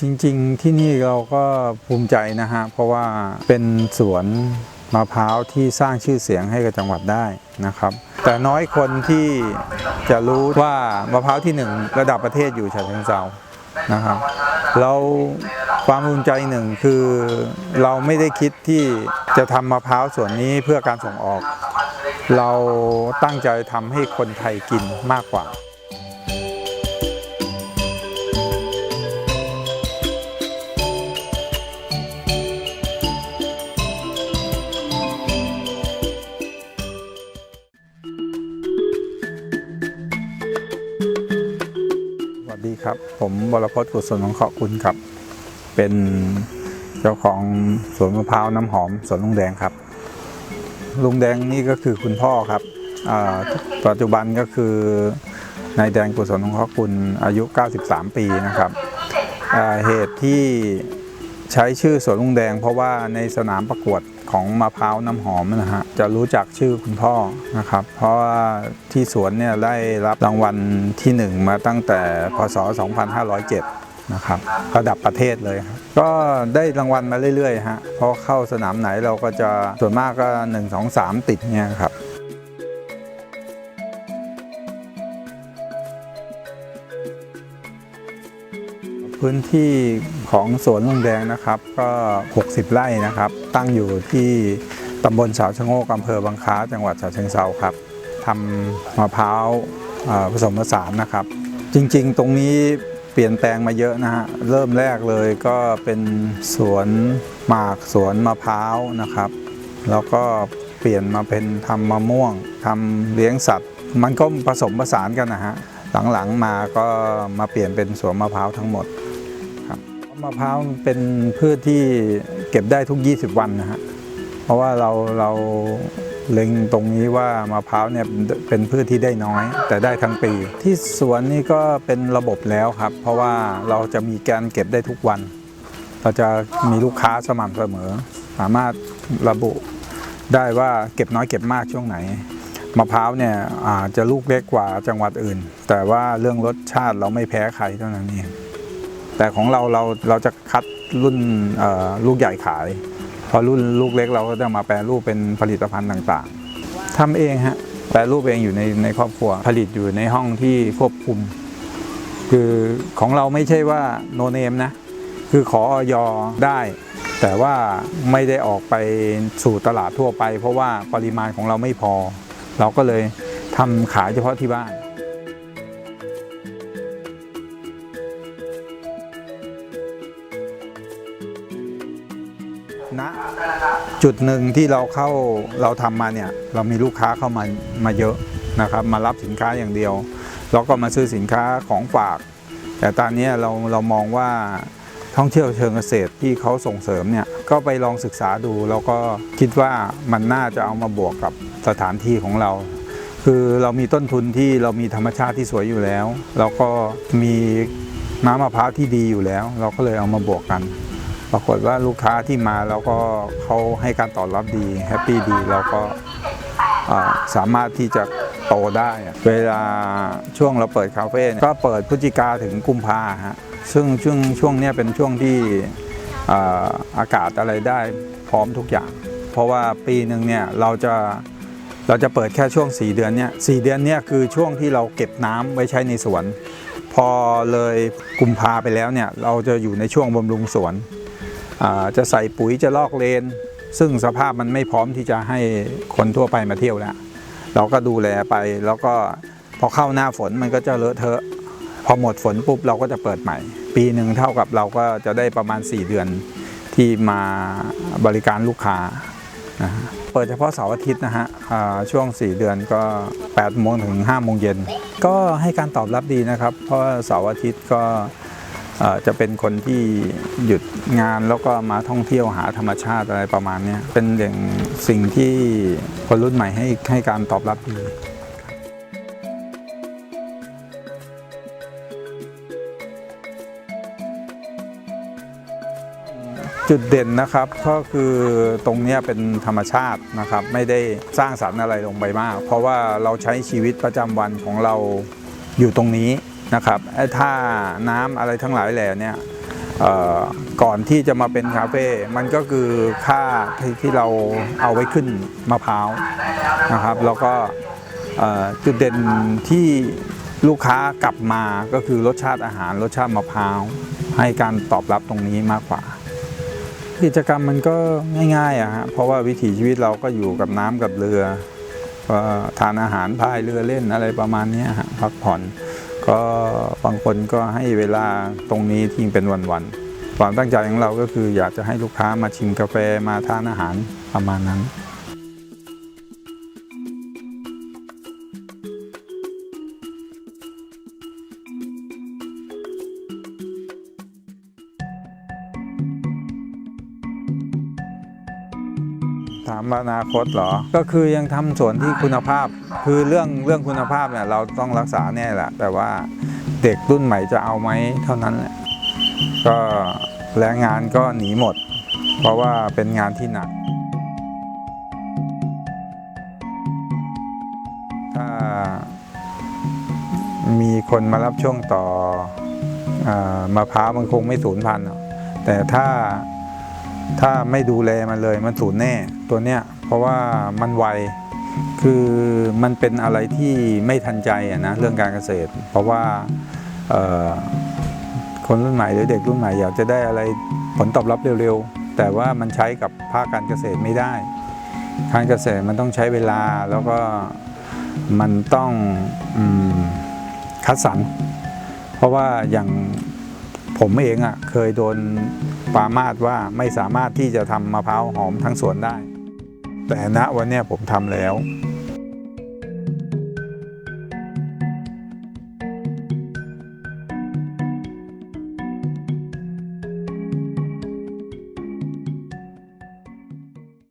จริงๆที่นี่เราก็ภูมิใจนะฮะ เพราะว่าเป็นสวนมะพร้าวที่สร้างชื่อเสียงให้กับจังหวัดได้นะครับ แต่น้อยคนที่จะรู้ว่ามะพร้าวที่หนึ่งระดับประเทศอยู่ฉะเชิงเซานะครับเราความภูมิใจหนึ่งคือเราไม่ได้คิดที่จะทำมะพร้าวส่วนนี้เพื่อการส่งออก เราตั้งใจทำให้คนไทยกินมากกว่า ครับ ผมบรพจน์กุศลของขอบคุณครับ เป็นเจ้าของสวนมะพร้าวน้ำหอมสวนลุงแดงครับ ลุงแดงนี่ก็คือคุณพ่อครับปัจจุบันก็คือนายแดงกุศลของขอบคุณอายุ 93 ปีนะครับเหตุที่ ใช้ชื่อสวนลุงแดง เพราะว่าในสนามประกวดของมะพร้าวน้ำหอมนะฮะจะรู้จักชื่อคุณพ่อนะครับ เพราะว่าที่สวนเนี่ยได้รับรางวัลที่หนึ่งมาตั้งแต่พศ 2507 นะครับระดับประเทศเลยครับก็ได้รางวัลมาเรื่อยๆฮะพราะเข้าสนามไหนเราก็จะส่วนมากก็ 1 2 3 ติดเนี่ยครับ พื้นที่ของสวนลุงแดงนะครับ ก็ 60 ไร่นะครับ ตั้งอยู่ที่ตำบลสาวชะโงกอำเภอบางค้า จังหวัดฉะเชิงเทราครับทำมะพร้าวผสมผสานนะครับ จริงๆ ตรงนี้เปลี่ยนแปลงมาเยอะนะฮะเริ่มแรกเลยก็เป็นสวนหมากสวนมะพร้าวนะครับ แล้วก็เปลี่ยนมาเป็นทำมะม่วงทำเลี้ยงสัตว์ มันก็ผสมผสานกันนะฮะหลังๆมาก็มาเปลี่ยนเป็นสวนมะพร้าวทั้งหมด มะพร้าวเป็นพืชที่เก็บได้ทุก 20 วันนะฮะ เพราะว่าเราเราเล็งตรงนี้ว่ามะพร้าวเนี่ยเป็นพืชที่ได้น้อย แต่ได้ทั้งปี ที่สวนนี่ก็เป็นระบบแล้วครับ เพราะว่าเราจะมีการเก็บได้ทุกวัน เราจะมีลูกค้าสม่ำเสมอ สามารถระบุได้ว่าเก็บน้อยเก็บมากช่วงไหนมะพร้าวเนี่ยอาจจะลูกเล็กกว่าจังหวัดอื่น แต่ว่าเรื่องรสชาติเราไม่แพ้ใครเท่านั้นเอง แต่ของเราเราเราจะคัดรุ่นลูกใหญ่ขาย พอรุ่นลูกเล็กเราก็จะมาแปรรูปเป็นผลิตภัณฑ์ต่างๆทำเองฮะแปรรูปเองอยู่ในในครอบครัวผลิตอยู่ในห้องที่ควบคุม คือของเราไม่ใช่ว่าโนเนมนะ คือขอออยได้ แต่ว่าไม่ได้ออกไปสู่ตลาดทั่วไป เพราะว่าปริมาณของเราไม่พอ เราก็เลยทำขายเฉพาะที่บ้าน ณจุดหนึ่งที่เราเข้าเราทำมาเนี่ยเรามีลูกค้าเข้ามามาเยอะนะครับ มารับสินค้าอย่างเดียว แล้วก็มาซื้อสินค้าของฝาก แต่ตอนนี้เราเรามองว่าท่องเที่ยวเชิงเกษตรที่เขาส่งเสริมเนี่ยก็ไปลองศึกษาดู แล้วก็คิดว่ามันน่าจะเอามาบวกกับสถานที่ของเรา คือเรามีต้นทุนที่เรามีธรรมชาติที่สวยอยู่แล้ว แล้วก็มีน้ำมะพร้าวที่ดีอยู่แล้ว เราก็เลยเอามาบวกกัน ปรากฏว่าลูกค้าที่มาแล้วก็เขาให้การตอบรับดีแฮปปี้ดีเราก็สามารถที่จะโตได้ เวลาช่วงเราเปิดคาเฟ่ก็เปิดพฤศจิกาถึงกุมภาฮะซึ่งช่วงช่วงนี้เป็นช่วงที่อากาศอะไรได้พร้อมทุกอย่าง เพราะว่าปีหนึ่งเนี่ยเราจะเราจะเปิดแค่ช่วง 4 เดือนเนี่ยสเดือนเนี่ยคือช่วงที่เราเก็บน้ำไว้ใช้ในสวน พอเลยกุมภาไปแล้วเนี่ยเราจะอยู่ในช่วงบำรุงสวน จะใส่ปุ๋ยจะลอกเลน ซึ่งสภาพมันไม่พร้อมที่จะให้คนทั่วไปมาเที่ยวแล้ว เราก็ดูแลไปแล้วก็พอเข้าหน้าฝนมันก็จะเลอะเทอะ พอหมดฝนปุ๊บเราก็จะเปิดใหม่ ปีหนึ่งเท่ากับเราก็จะได้ประมาณ 4 เดือนที่มาบริการลูกค้านะเปิดเฉพาะเสาร์อาทิตย์นะฮะช่วง 4 เดือนก็8โมงถึง5โมงเย็น ก็ให้การตอบรับดีนะครับ เพราะเสาร์อาทิตย์ก็ จะเป็นคนที่หยุดงานแล้วก็มาท่องเที่ยวหาธรรมชาติอะไรประมาณนี้เป็นอย่างสิ่งที่คนรุ่นใหม่ให้ให้การตอบรับดีจุดเด่นนะครับก็คือตรงนี้เป็นธรรมชาตินะครับ ไม่ได้สร้างสรรค์อะไรลงไปมาก เพราะว่าเราใช้ชีวิตประจำวันของเราอยู่ตรงนี้ นะครับไอ้ท่าน้ำอะไรทั้งหลายแหล่เนี่ยก่อนที่จะมาเป็นคาเฟ่มันก็คือค่าที่เราเอาไว้ขึ้นมะพร้าวนะครับ แล้วก็จุดเด่นที่ลูกค้ากลับมาก็คือรสชาติอาหารรสชาติมะพร้าว ให้การตอบรับตรงนี้มากกว่า กิจกรรมมันก็ง่ายๆอะฮะเพราะว่าวิถีชีวิตเราก็อยู่กับน้ำกับเรือทานอาหารพายเรือเล่นอะไรประมาณนี้ฮะพักผ่อน ก็บางคนก็ให้เวลาตรงนี้ทิ้งเป็นวันๆความตั้งใจของเราก็คืออยากจะให้ลูกค้ามาชิมกาแฟมาทานอาหารประมาณนั้น ถามอนาคตเหรอ ก็คือยังทำสวนที่คุณภาพ คือเรื่องเรื่องคุณภาพเนี่ยเราต้องรักษาแน่แหละ แต่ว่าเด็กรุ่นใหม่จะเอาไหมเท่านั้นแหละก็แรงงานก็หนีหมด เพราะว่าเป็นงานที่หนัก ถ้ามีคนมารับช่วงต่ออมะพร้าวมันคงไม่สูญพันธุ์แต่ถ้าถ้าไม่ดูแลมันเลยมันสูญแน่ ตัวเนี้ยเพราะว่ามันไวคือมันเป็นอะไรที่ไม่ทันใจนะเรื่องการเกษตร เพราะว่าคนรุ่นใหม่หรือเด็กรุ่นใหม่อยากจะได้อะไรผลตอบรับเร็วๆ แต่ว่ามันใช้กับภาคการเกษตรไม่ได้ การเกษตรมันต้องใช้เวลาแล้วก็มันต้องอคัดสรรเพราะว่าอย่างผมเองอะ่ะเคยโดนปามาสว่าไม่สามารถที่จะทำมะพร้าวหอมทั้งสวนได้ แต่ณวันนี้ผมทำแล้ว